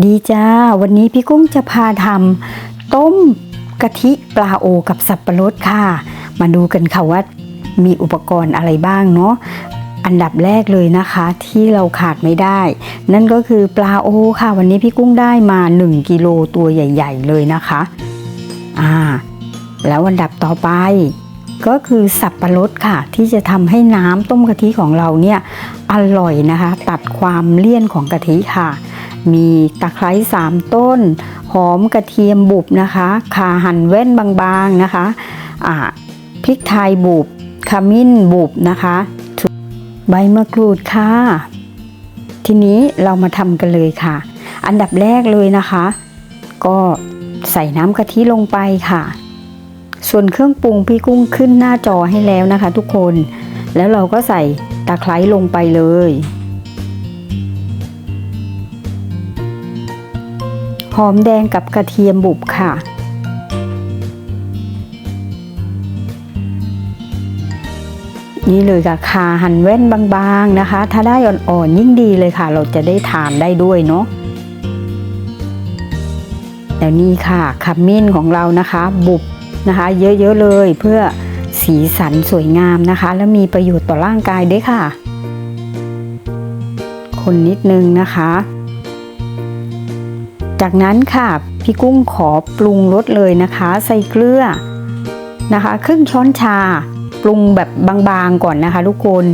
ดีจ้า วันนี้พี่กุ้งจะพาทำต้มกะทิปลาโอกับสับปะรดค่ะ มาดูกันค่ะว่ามีอุปกรณ์อะไรบ้างเนาะอันดับแรกเลยนะคะที่เราขาดไม่ได้ นั่นก็คือปลาโอค่ะ วันนี้พี่กุ้งได้มา 1กิโลตัวใหญ่ ๆ เลยนะคะอ่าแล้วอันดับต่อไป ก็คือสับปะรดค่ะ ที่จะทำให้น้ำต้มกะทิของเราเนี่ยอร่อยนะคะ ตัดความเลี่ยนของกะทิค่ะ มีตะไคร้สามต้น หอมกระเทียมบุบนะคะข่าหั่นแว่นบางๆนะคะอ่าพริกไทยบุบขมิ้นบุบนะคะ ใบมะกรูดค่ะ ทีนี้เรามาทำกันเลยค่ะ อันดับแรกเลยนะคะ ก็ใส่น้ำกะทิลงไปค่ะ ส่วนเครื่องปรุงพี่กุ้งขึ้นหน้าจอให้แล้วนะคะ ทุกคน แล้วเราก็ใส่ตะไคร้ลงไปเลย หอมแดงกับกระเทียมบุบค่ะ นี่เลยค่ะคาหั่นแว่นบางๆนะคะ ถ้าได้อ่อนๆยิ่งดีเลยค่ะ เราจะได้ทานได้ด้วยเนาะแล้วนี่ค่ะขมิ้นของเรานะคะ บุบนะคะ เยอะๆเลยเพื่อสีสันสวยงามนะคะ และมีประโยชน์ต่อร่างกายด้วยค่ะ คนนิดนึงนะคะ จากนั้นค่ะพี่กุ้งขอปรุงรสเลยนะคะ ใส่เกลือนะคะครึ่งช้อนชา ปรุงแบบบางๆก่อนนะคะ ทุกคน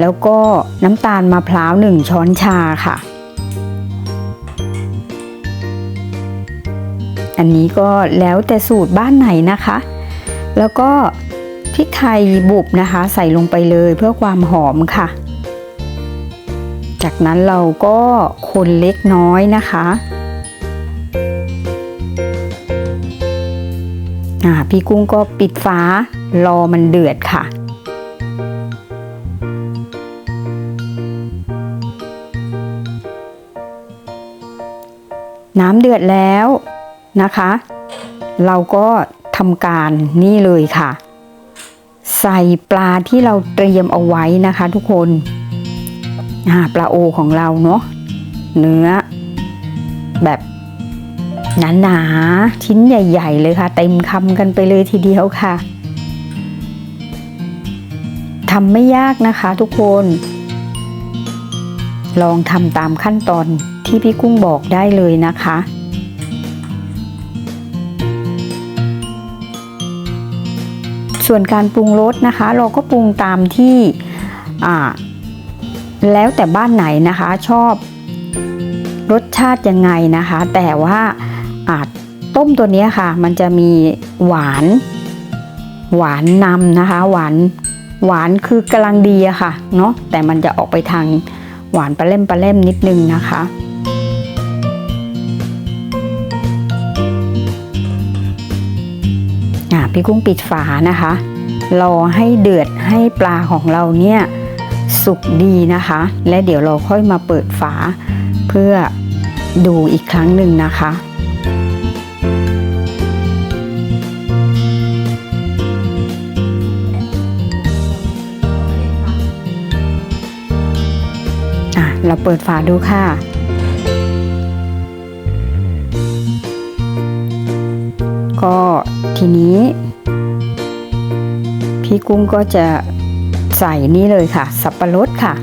แล้วก็น้ำตาลมะพร้าวหนึ่งช้อนชาค่ะ อันนี้ก็แล้วแต่สูตรบ้านไหนนะคะ แล้วก็พริกไทยบุบนะคะ ใส่ลงไปเลยเพื่อความหอมค่ะ จากนั้นเราก็คนเล็กน้อยนะคะ พี่กุ้งก็ปิดฝารอมันเดือดค่ะ น้ำเดือดแล้วนะคะ เราก็ทำการนี่เลยค่ะ ใส่ปลาที่เราเตรียมเอาไว้นะคะทุกคนปลาโอของเราเนาะเนื้อแบบ หนาๆชิ้นใหญ่ ๆ เลยค่ะ เต็มคำกันไปเลยทีเดียวค่ะทำไม่ยากนะคะทุกคน ลองทำตามขั้นตอนที่พี่กุ้งบอกได้เลยนะคะส่วนการปรุงรสนะคะ เราก็ปรุงตามที่แล้วแต่บ้านไหนนะคะ ชอบรสชาติยังไงนะคะ แต่ว่า อาจต้มตัวนี้ค่ะ มันจะมีหวาน หวานนำนะคะ หวานหวานคือกำลังดีอะค่ะเนาะแต่มันจะออกไปทางหวานปลาเล่มปลาเล่มนิดนึงนะคะอะพี่กุ้งปิดฝานะคะ รอให้เดือดให้ปลาของเราเนี่ยสุกดีนะคะ และเดี๋ยวเราค่อยมาเปิดฝาเพื่อดูอีกครั้งหนึ่งนะคะ เราเปิดฝาดูค่ะ ก็ทีนี้ พี่กุ้งก็จะใส่นี่เลยค่ะ สับปะรดค่ะ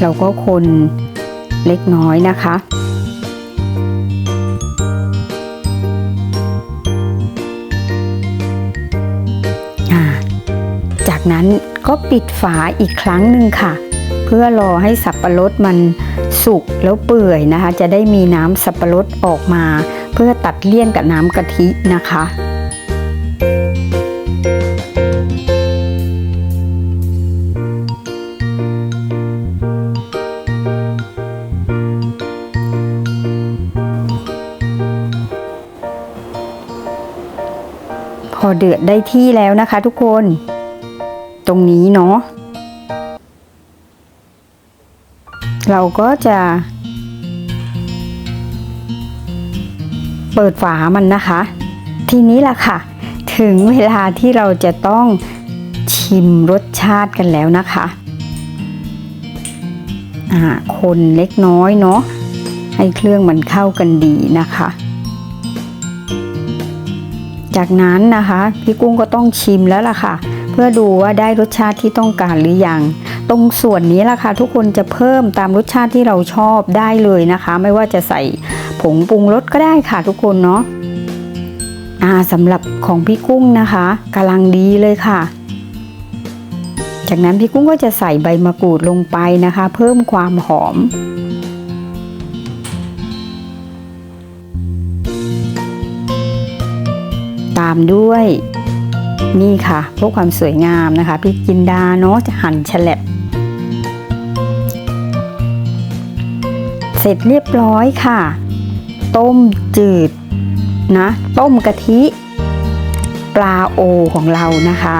เราก็คนเล็กน้อยนะคะ นั้นก็ปิดฝาอีกครั้งหนึ่งค่ะ เพื่อรอให้สับปะรดมันสุกแล้วเปื่อยนะคะ จะได้มีน้ำสับปะรดออกมา เพื่อตัดเลี่ยนกับน้ำกะทินะคะพอเดือดได้ที่แล้วนะคะทุกคน ตรงนี้เนาะเราก็จะ เปิดฝามันนะคะ ทีนี้ล่ะค่ะ ถึงเวลาที่เราจะต้องชิมรสชาติกันแล้วนะคะอ่าคนเล็กน้อยเนาะให้เครื่องมันเข้ากันดีนะคะ จากนั้นนะคะ พี่กุ้งก็ต้องชิมแล้วล่ะค่ะ พื่อดูว่าได้รสชาติที่ต้องการหรือยัง ตรงส่วนนี้ล่ะค่ะทุกคนจะเพิ่มตามรสชาติที่เราชอบได้เลยนะคะ ไม่ว่าจะใส่ผงปรุงรสก็ได้ค่ะทุกคนเนาะอ่าสำหรับของพี่กุ้งนะคะกำลังดีเลยค่ะ จากนั้นพี่กุ้งก็จะใส่ใบมะกรูดลงไปนะคะ เพิ่มความหอมตามด้วย นี่ค่ะเพื่อความสวยงามนะคะพี่กินดาเนาะจะหั่นฉลับเสร็จเรียบร้อยค่ะ ต้มจืดนะ ต้มกะทิ ปลาโอของเรานะคะ